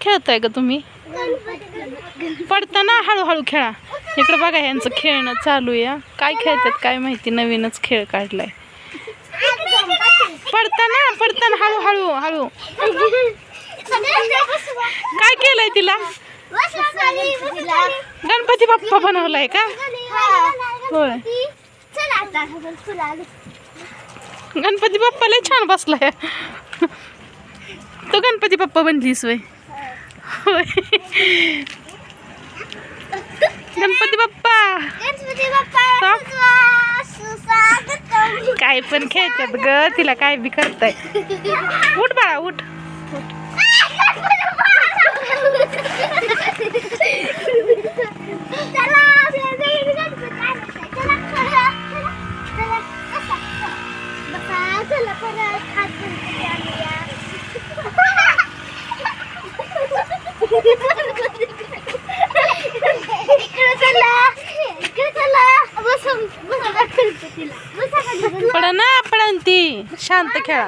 खेळताय का तुम्ही? पडताना हळूहळू खेळा. इकडे बघा यांचं खेळणं चालू आहे काय खेळतात काय माहिती नवीनच खेळ काढलाय. पडताना पडताना हळूहळू हळू. काय केलंय तिला? गणपती बाप्पा बनवलाय का? होय. गणपती बाप्पा लय छान बसलाय. तो गणपती बाप्पा बनलीस वय. गणपती बाप्पा. काय पण खेळतात ग तिला काय बी करताय. उठ बाळा उठ. चला पडा ना पडन ती. शांत खेळा.